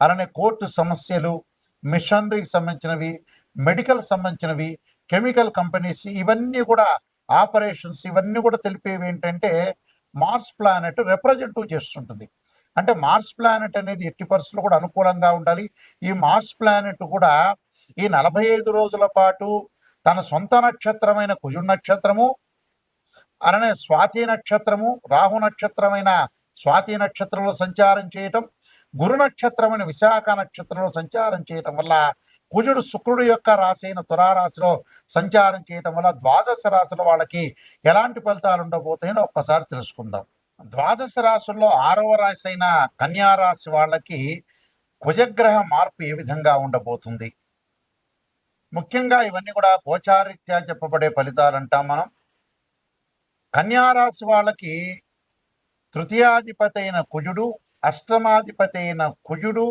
అలానే కోర్టు సమస్యలు మిషనరీకి సంబంధించినవి మెడికల్ సంబంధించినవి కెమికల్ కంపెనీస్ ఇవన్నీ కూడా ఆపరేషన్స్ ఇవన్నీ కూడా తెలిపేవి ఏంటంటే మార్స్ ప్లానెట్ రిప్రజెంటివ్ చేస్తుంటుంది. అంటే మార్స్ ప్లానెట్ అనేది ఎట్టి పరిస్థితులు కూడా అనుకూలంగా ఉండాలి. ఈ మార్స్ ప్లానెట్ కూడా ఈ నలభై ఐదు రోజుల పాటు తన సొంత నక్షత్రమైన కుజు నక్షత్రము అలానే స్వాతి నక్షత్రము రాహు నక్షత్రమైన స్వాతి నక్షత్రంలో సంచారం చేయటం గురు నక్షత్రమైన విశాఖ నక్షత్రంలో సంచారం చేయటం వల్ల కుజుడు శుక్రుడు యొక్క రాశి అయిన తులారాశిలో సంచారం చేయటం వల్ల ద్వాదశ రాశుల వాళ్ళకి ఎలాంటి ఫలితాలు ఉండబోతాయని ఒక్కసారి తెలుసుకుందాం. ద్వాదశ రాశుల్లో ఆరవ రాశి అయిన కన్యా రాశి వాళ్ళకి కుజగ్రహ మార్పు ఏ విధంగా ఉండబోతుంది? ముఖ్యంగా ఇవన్నీ కూడా గోచారీత్యా చెప్పబడే ఫలితాలు అంటాం మనం కన్యారాశి వాళ్ళకి తృతీయాధిపతి అయిన కుజుడు అష్టమాధిపతి అయిన కుజుడు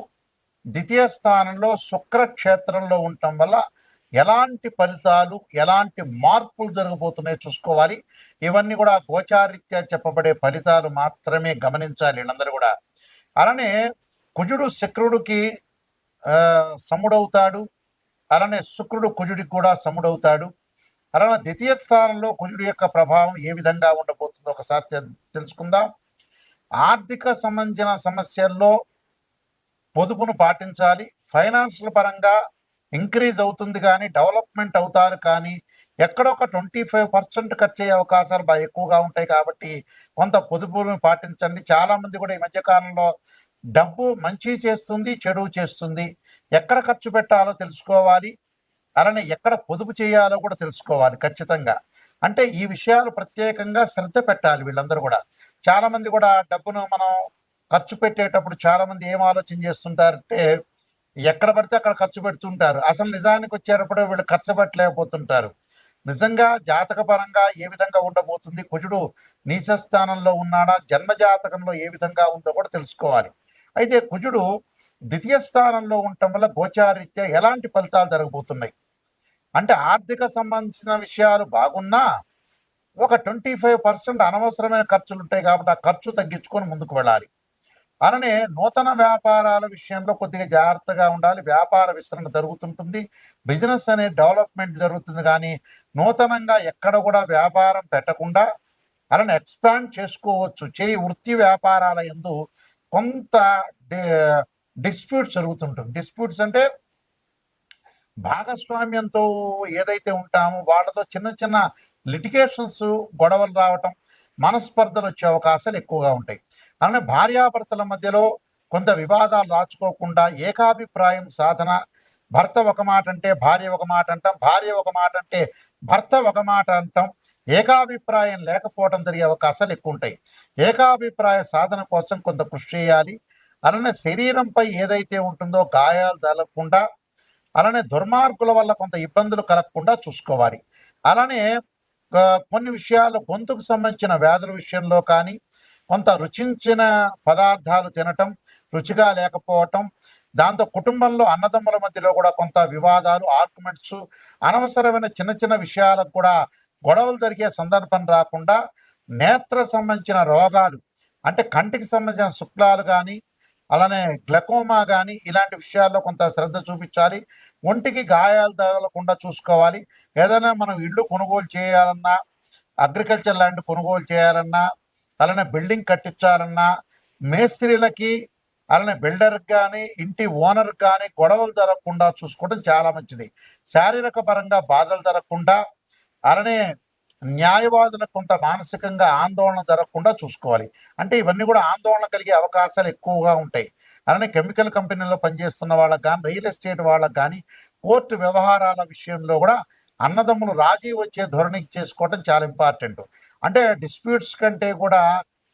ద్వితీయ స్థానంలో శుక్ర క్షేత్రంలో ఉండటం వల్ల ఎలాంటి ఫలితాలు ఎలాంటి మార్పులు జరగబోతున్నాయో చూసుకోవాలి. ఇవన్నీ కూడా గోచారీత్యా చెప్పబడే ఫలితాలు మాత్రమే గమనించాలి వీళ్ళందరూ కూడా. అలానే కుజుడు శుక్రుడికి సముడవుతాడు. అలానే శుక్రుడు కుజుడికి కూడా సముడవుతాడు. అలానే ద్వితీయ స్థానంలో కుజుడి యొక్క ప్రభావం ఏ విధంగా ఉండబోతుందో ఒకసారి తెలుసుకుందాం. ఆర్థిక సంబంధించిన సమస్యల్లో పొదుపును పాటించాలి. ఫైనాన్షియల్ పరంగా ఇంక్రీజ్ అవుతుంది కానీ డెవలప్మెంట్ అవుతారు కానీ ఎక్కడొక ట్వంటీ ఫైవ్ పర్సెంట్ ఖర్చు అయ్యే అవకాశాలు బాగా ఎక్కువగా ఉంటాయి కాబట్టి కొంత పొదుపును పాటించండి. చాలామంది కూడా ఈ మధ్యకాలంలో డబ్బు మంచి చేస్తుంది చెడు చేస్తుంది. ఎక్కడ ఖర్చు పెట్టాలో తెలుసుకోవాలి. అలానే ఎక్కడ పొదుపు చేయాలో కూడా తెలుసుకోవాలి ఖచ్చితంగా. అంటే ఈ విషయాలు ప్రత్యేకంగా శ్రద్ధ పెట్టాలి వీళ్ళందరూ కూడా. చాలా మంది కూడా డబ్బును మనం ఖర్చు పెట్టేటప్పుడు చాలా మంది ఏం ఆలోచన చేస్తుంటారంటే ఎక్కడ పడితే అక్కడ ఖర్చు పెడుతుంటారు. అసలు నిజానికి వచ్చేటప్పుడు వీళ్ళు ఖర్చు పెట్టలేకపోతుంటారు. నిజంగా జాతక పరంగా ఏ విధంగా ఉండబోతుంది? కుజుడు నీచ స్థానంలో ఉన్నాడా? జన్మ జాతకంలో ఏ విధంగా ఉందో కూడా తెలుసుకోవాలి. అయితే కుజుడు ద్వితీయ స్థానంలో ఉండటం వల్ల గోచారీత్యా ఎలాంటి ఫలితాలు జరగబోతున్నాయి? అంటే ఆర్థిక సంబంధించిన విషయాలు బాగున్నా ఒక ట్వంటీ ఫైవ్ పర్సెంట్ అనవసరమైన ఖర్చులు ఉంటాయి కాబట్టి ఆ ఖర్చు తగ్గించుకొని ముందుకు వెళ్ళాలి. అలానే నూతన వ్యాపారాల విషయంలో కొద్దిగా జాగ్రత్తగా ఉండాలి. వ్యాపార విస్తరణ జరుగుతుంటుంది. బిజినెస్ అనే డెవలప్మెంట్ జరుగుతుంది కానీ నూతనంగా ఎక్కడ కూడా వ్యాపారం పెట్టకుండా అలానే ఎక్స్పాండ్ చేసుకోవచ్చు. చేయి వృత్తి వ్యాపారాల ఎందు కొంత డిస్ప్యూట్స్ జరుగుతుంటుంది. డిస్ప్యూట్స్ అంటే భాగస్వామ్యంతో ఏదైతే ఉంటామో వాళ్ళతో చిన్న చిన్న లిటిగేషన్స్ గొడవలు రావటం మనస్పర్ధలు వచ్చే అవకాశాలు ఎక్కువగా ఉంటాయి. అలానే భార్యాభర్తల మధ్యలో కొంత వివాదాలు రాచుకోకుండా ఏకాభిప్రాయం సాధన భర్త ఒక మాట అంటే భార్య ఒక మాట అంటాం భార్య ఒక మాట అంటే భర్త ఒక మాట అంటాం ఏకాభిప్రాయం లేకపోవడం జరిగే అవకాశాలు ఎక్కువ ఉంటాయి. ఏకాభిప్రాయ సాధన కోసం కొంత కృషి చేయాలి. అలానే శరీరంపై ఏదైతే ఉంటుందో గాయాలు తగలకుండా అలానే దుర్మార్గుల వల్ల కొంత ఇబ్బందులు కలగకుండా చూసుకోవాలి. అలానే కొన్ని విషయాలు గొంతుకు సంబంధించిన వ్యాధుల విషయంలో కానీ కొంత రుచించిన పదార్థాలు తినటం రుచిగా లేకపోవటం దాంతో కుటుంబంలో అన్నదమ్ముల మధ్యలో కూడా కొంత వివాదాలు ఆర్గ్యుమెంట్స్ అనవసరమైన చిన్న చిన్న విషయాలకు కూడా గొడవలు జరిగే సందర్భం రాకుండా నేత్ర సంబంధించిన రోగాలు అంటే కంటికి సంబంధించిన శుక్లాలు కానీ అలానే గ్లకోమా కానీ ఇలాంటి విషయాల్లో కొంత శ్రద్ధ చూపించాలి. ఒంటికి గాయాలు తగలకుండా చూసుకోవాలి. ఏదైనా మనం ఇల్లు కొనుగోలు చేయాలన్నా అగ్రికల్చర్ ల్యాండ్ కొనుగోలు చేయాలన్నా అలానే బిల్డింగ్ కట్టించాలన్నా మేస్త్రీలకి అలానే బిల్డర్కి కానీ ఇంటి ఓనర్కి కానీ గొడవలు జరగకుండా చూసుకోవడం చాలా మంచిది. శారీరక పరంగా బాధలు జరగకుండా అలానే న్యాయవాదులకు కొంత మానసికంగా ఆందోళన జరగకుండా చూసుకోవాలి. అంటే ఇవన్నీ కూడా ఆందోళన కలిగే అవకాశాలు ఎక్కువగా ఉంటాయి. అలానే కెమికల్ కంపెనీలో పనిచేస్తున్న వాళ్ళకి కానీ రియల్ ఎస్టేట్ వాళ్ళకి కానీ కోర్టు వ్యవహారాల విషయంలో కూడా అన్నదమ్ములు రాజీ వచ్చే ధోరణికి చేసుకోవడం చాలా ఇంపార్టెంట్. అంటే డిస్ప్యూట్స్ కంటే కూడా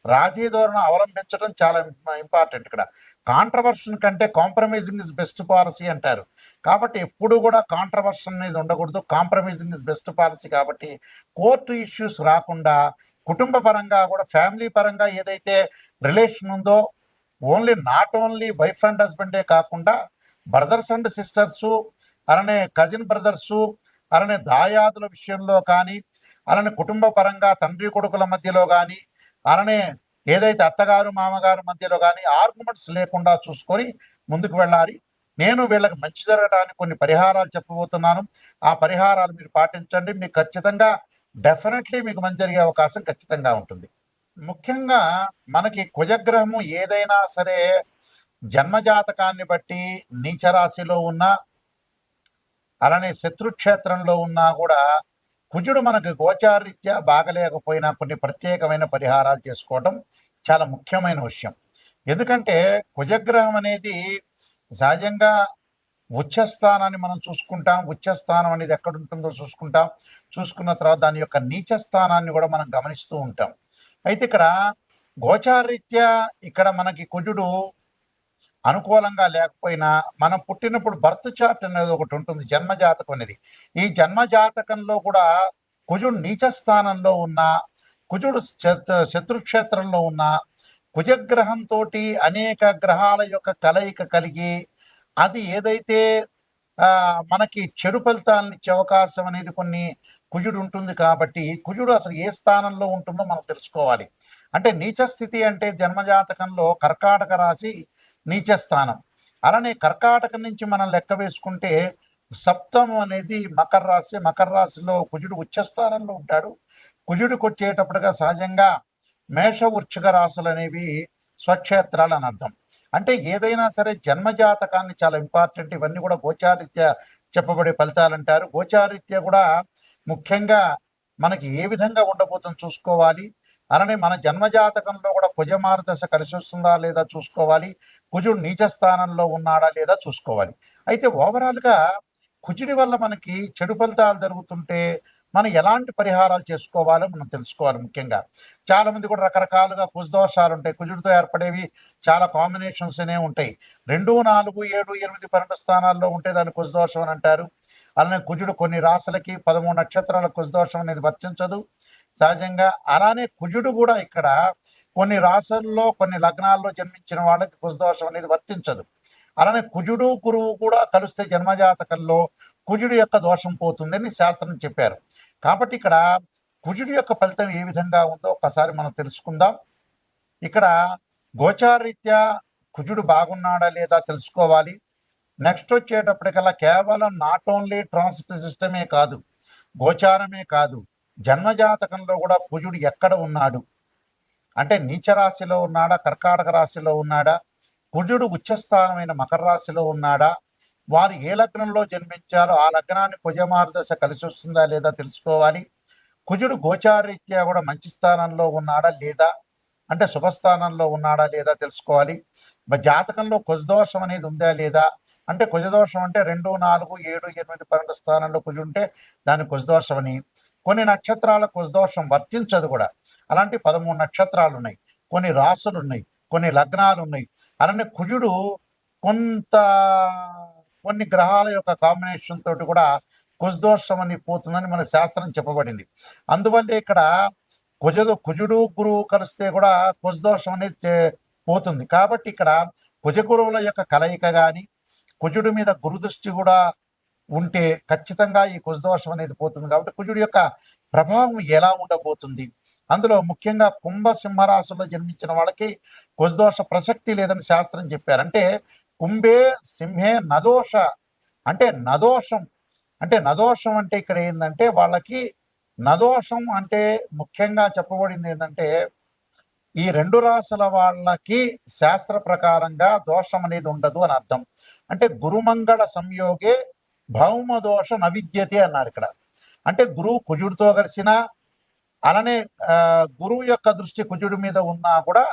రాజీ ధోరణి అవలంబించడం చాలా ఇంపార్టెంట్ ఇక్కడ. కాంట్రవర్షన్ కంటే కాంప్రమైజింగ్ ఇస్ బెస్ట్ పాలసీ అంటారు. కాబట్టి ఎప్పుడు కూడా కాంట్రవర్షన్ అనేది ఉండకూడదు. కాంప్రమైజింగ్ ఇస్ బెస్ట్ పాలసీ కాబట్టి కోర్టు ఇష్యూస్ రాకుండా కుటుంబ పరంగా కూడా ఫ్యామిలీ పరంగా ఏదైతే రిలేషన్ ఉందో only not only wife and హస్బెండే కాకుండా బ్రదర్స్ అండ్ సిస్టర్స్ అలానే కజిన్ బ్రదర్స్ అలానే దాయాదుల విషయంలో కానీ అలానే కుటుంబ పరంగా తండ్రి కొడుకుల మధ్యలో కానీ అలానే ఏదైతే అత్తగారు మామగారు మధ్యలో కానీ ఆర్గ్యుమెంట్స్ లేకుండా చూసుకొని ముందుకు వెళ్ళాలి. నేను వీళ్ళకి మంచి జరగడానికి కొన్ని పరిహారాలు చెప్పబోతున్నాను. ఆ పరిహారాలు మీరు పాటించండి. మీకు ఖచ్చితంగా డెఫినెట్లీ మీకు మంచి జరిగే అవకాశం ఖచ్చితంగా ఉంటుంది. ముఖ్యంగా మనకి కుజగ్రహము ఏదైనా సరే జన్మజాతకాన్ని బట్టి నీచరాశిలో ఉన్నా ఉన్న అలానే శత్రుక్షేత్రంలో ఉన్నా కూడా కుజుడు మనకు గోచారీత్యా బాగలేకపోయినా కొన్ని ప్రత్యేకమైన పరిహారాలు చేసుకోవటం చాలా ముఖ్యమైన విషయం. ఎందుకంటే కుజగ్రహం అనేది సహజంగా ఉచ్చస్థానాన్ని మనం చూసుకుంటాం. ఉచ్చస్థానం అనేది ఎక్కడ ఉంటుందో చూసుకుంటాం. చూసుకున్న తర్వాత దాని యొక్క నీచ స్థానాన్ని కూడా మనం గమనిస్తూ ఉంటాం. అయితే ఇక్కడ గోచారీత్యా ఇక్కడ మనకి కుజుడు అనుకూలంగా లేకపోయినా మనం పుట్టినప్పుడు బర్త్ చార్ట్ అనేది ఒకటి ఉంటుంది జన్మజాతకం అనేది. ఈ జన్మజాతకంలో కూడా కుజుడు నీచ స్థానంలో ఉన్న కుజుడు శత్రుక్షేత్రంలో ఉన్న కుజగ్రహంతో అనేక గ్రహాల యొక్క కలయిక కలిగి అది ఏదైతే మనకి చెడు ఫలితాలను ఇచ్చే అవకాశం అనేది కొన్ని కుజుడు ఉంటుంది కాబట్టి కుజుడు అసలు ఏ స్థానంలో ఉంటుందో మనం తెలుసుకోవాలి. అంటే నీచ స్థితి అంటే జన్మజాతకంలో కర్కాటక రాశి నీచ స్థానం అలానే కర్కాటకం నుంచి మనం లెక్క వేసుకుంటే సప్తం అనేది మకర రాశి మకర రాశిలో కుజుడు ఉచ్చస్థానంలో ఉంటాడు. కుజుడికి వచ్చేటప్పటిగా సహజంగా మేష వృక్షిక రాశులు అనేవి స్వక్షేత్రాలు అని అర్థం. అంటే ఏదైనా సరే జన్మజాతకాన్ని చాలా ఇంపార్టెంట్. ఇవన్నీ కూడా గోచారిత్య చెప్పబడే ఫలితాలు అంటారు. గోచారిత్య కూడా ముఖ్యంగా మనకి ఏ విధంగా ఉండబోతుందో చూసుకోవాలి. అలానే మన జన్మజాతకంలో కూడా కుజమారదశ కలిసి వస్తుందా లేదా చూసుకోవాలి? కుజుడు నీచ స్థానంలో ఉన్నాడా లేదా చూసుకోవాలి. అయితే ఓవరాల్గా కుజుడి వల్ల మనకి చెడు ఫలితాలు జరుగుతుంటే మనం ఎలాంటి పరిహారాలు చేసుకోవాలో మనం తెలుసుకోవాలి ముఖ్యంగా. చాలా మంది కూడా రకరకాలుగా కుజదోషాలు ఉంటాయి కుజుడితో ఏర్పడేవి చాలా కాంబినేషన్స్ అనే ఉంటాయి. రెండు నాలుగు ఏడు ఎనిమిది పన్నెండు స్థానాల్లో ఉంటే దాన్ని కుజదోషం అని అంటారు. అలానే కుజుడు కొన్ని రాశులకి పదమూడు నక్షత్రాల కుజదోషం అనేది వర్తించదు. సహజంగా అలానే కుజుడు కూడా ఇక్కడ కొన్ని రాశుల్లో కొన్ని లగ్నాల్లో జన్మించిన వాళ్ళకి కుజ దోషం అనేది వర్తించదు. అలానే కుజుడు గురువు కూడా కలిస్తే జన్మజాతకంలో కుజుడు యొక్క దోషం పోతుందని శాస్త్రం చెప్పారు. కాబట్టి ఇక్కడ కుజుడు యొక్క ఫలితం ఏ విధంగా ఉందో ఒకసారి మనం తెలుసుకుందాం. ఇక్కడ గోచారీత్యా కుజుడు బాగున్నాడా లేదా తెలుసుకోవాలి. నెక్స్ట్ వచ్చేటప్పటికల్లా కేవలం నాట్ ఓన్లీ ట్రాన్సిట్ సిస్టమే కాదు గోచారమే కాదు. జన్మజాతకంలో కూడా కుజుడు ఎక్కడ ఉన్నాడు? అంటే నీచ రాశిలో ఉన్నాడా? కర్కాటక రాశిలో ఉన్నాడా? కుజుడు ఉచ్చస్థానమైన మకర రాశిలో ఉన్నాడా? వారు ఏ లగ్నంలో జన్మించారో ఆ లగ్నాన్ని కుజమార్దశ కలిసి వస్తుందా లేదా తెలుసుకోవాలి. కుజుడు గోచారీత్యా కూడా మంచి స్థానంలో ఉన్నాడా లేదా? అంటే శుభస్థానంలో ఉన్నాడా లేదా తెలుసుకోవాలి. మరి జాతకంలో కుజదోషం అనేది ఉందా లేదా? అంటే కుజదోషం అంటే రెండు నాలుగు ఏడు ఎనిమిది పన్నెండు స్థానంలో కుజుంటే దాని కుజదోషం అని. కొన్ని నక్షత్రాల కుశదోషం వర్తించదు కూడా. అలాంటి పదమూడు నక్షత్రాలు ఉన్నాయి కొన్ని రాసులు ఉన్నాయి కొన్ని లగ్నాలు ఉన్నాయి అలానే కుజుడు కొంత కొన్ని గ్రహాల యొక్క కాంబినేషన్ తోటి కూడా కుశదోషం అని పోతుందని మన శాస్త్రం చెప్పబడింది. అందువల్ల ఇక్కడ కుజదు కుజుడు గురువు కలిస్తే కూడా కుశదోషం అనేది చే- పోతుంది. కాబట్టి ఇక్కడ కుజ గురువుల యొక్క కలయిక కానీ కుజుడు మీద గురుదృష్టి కూడా ఉంటే ఖచ్చితంగా ఈ కుజదోషం అనేది పోతుంది కాబట్టి కుజుడి యొక్క ప్రభావం ఎలా ఉండబోతుంది? అందులో ముఖ్యంగా కుంభ సింహరాశుల్లో జన్మించిన వాళ్ళకి కుజదోష ప్రసక్తి లేదని శాస్త్రం చెప్పారు. అంటే కుంభే సింహే నదోష. అంటే నదోషం. అంటే నదోషం అంటే ఇక్కడ ఏంటంటే వాళ్ళకి నదోషం అంటే ముఖ్యంగా చెప్పబడింది ఏంటంటే ఈ రెండు రాసుల వాళ్ళకి శాస్త్ర ప్రకారంగా దోషం అనేది ఉండదు అని అర్థం. అంటే గురుమంగళ సంయోగే భౌమ దోష నవిద్యతి అన్నారు ఇక్కడ. అంటే గురువు కుజుడితో కలిసిన అలానే గురువు యొక్క దృష్టి కుజుడి మీద ఉన్నా కూడా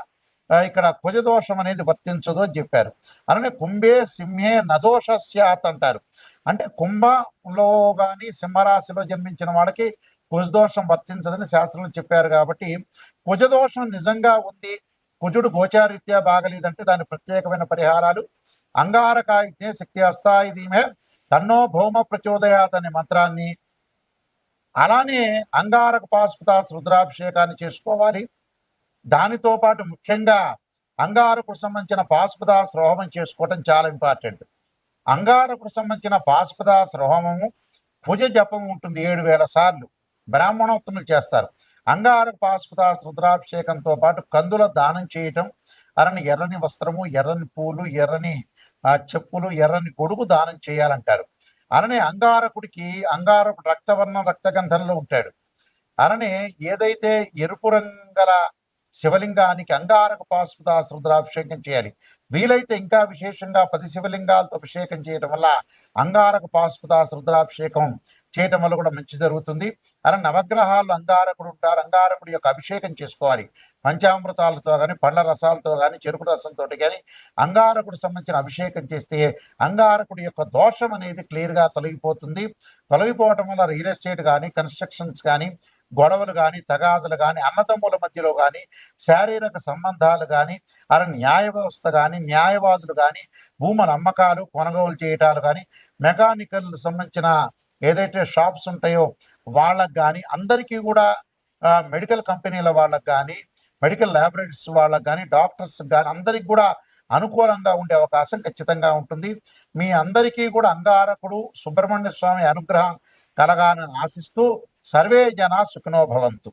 ఇక్కడ కుజదోషం అనేది వర్తించదు అని చెప్పారు. అలానే కుంభే సింహే నదోష స్యాత్ అంటారు. అంటే కుంభంలో కానీ సింహరాశిలో జన్మించిన వాళ్ళకి కుజదోషం వర్తించదని శాస్త్రంలో చెప్పారు కాబట్టి కుజదోషం నిజంగా ఉంది కుజుడు గోచారీత్యా బాగలేదంటే దాని ప్రత్యేకమైన పరిహారాలు అంగారకాయుజ్ఞే శక్తి అస్థాయిమే తన్నో భౌమ ప్రచోదయాత్ అనే మంత్రాన్ని అలానే అంగారక పాశుపతాస్ రుద్రాభిషేకాన్ని చేసుకోవాలి. దానితో పాటు ముఖ్యంగా అంగారకుడు సంబంధించిన పాశుపదాస్ రోహమం చేసుకోవటం చాలా ఇంపార్టెంట్. అంగారకుడు సంబంధించిన పాశుపదాస్ రోహమము భుజ జపం ఉంటుంది ఏడు వేల సార్లు. బ్రాహ్మణోత్తములు చేస్తారు. అంగారక పాశుపదాస్ రుద్రాభిషేకంతో పాటు కందుల దానం చేయటం అరని ఎర్రని వస్త్రము ఎర్రని పూలు ఎర్రని చెప్పులు ఎర్రని గొడుగు దానం చేయాలంటారు అలానే అంగారకుడికి అంగారకుడు రక్తవర్ణం రక్తగంధంలో ఉంటాడు. అలానే ఏదైతే ఎరుపు రంగల శివలింగానికి అంగారక పాశుపదాస్ రుద్రాభిషేకం చేయాలి. వీలైతే ఇంకా విశేషంగా పది శివలింగాలతో అభిషేకం చేయటం వల్ల అంగారక పాశుపదాస్ రుద్రాభిషేకం చేయటం వల్ల కూడా మంచి జరుగుతుంది. అలా నవగ్రహాలు అంగారకుడు ఉంటారు. అంగారకుడి యొక్క అభిషేకం చేసుకోవాలి. పంచామృతాలతో కానీ పండ్ల రసాలతో కానీ చెరుకు రసంతో కానీ అంగారకుడు సంబంధించిన అభిషేకం చేస్తే అంగారకుడి యొక్క దోషం అనేది క్లియర్గా తొలగిపోతుంది. తొలగిపోవటం వల్ల రియల్ ఎస్టేట్ కానీ కన్స్ట్రక్షన్స్ కానీ గొడవలు కానీ తగాదులు కానీ అన్నదమ్ముల మధ్యలో కానీ శారీరక సంబంధాలు కానీ అలా న్యాయ వ్యవస్థ కానీ న్యాయవాదులు కానీ భూముల అమ్మకాలు కొనుగోలు చేయటాలు కానీ మెకానికల్ సంబంధించిన ఏదైతే షాప్స్ ఉంటాయో వాళ్ళకి కానీ అందరికీ కూడా మెడికల్ కంపెనీల వాళ్ళకి కానీ మెడికల్ ల్యాబొరేటరీస్ వాళ్ళకి కానీ డాక్టర్స్ కానీ అందరికి కూడా అనుకూలంగా ఉండే అవకాశం ఖచ్చితంగా ఉంటుంది. మీ అందరికీ కూడా అంగారకుడు సుబ్రహ్మణ్య స్వామి అనుగ్రహం కలగాలని ఆశిస్తూ సర్వే జన సుఖినోభవంతు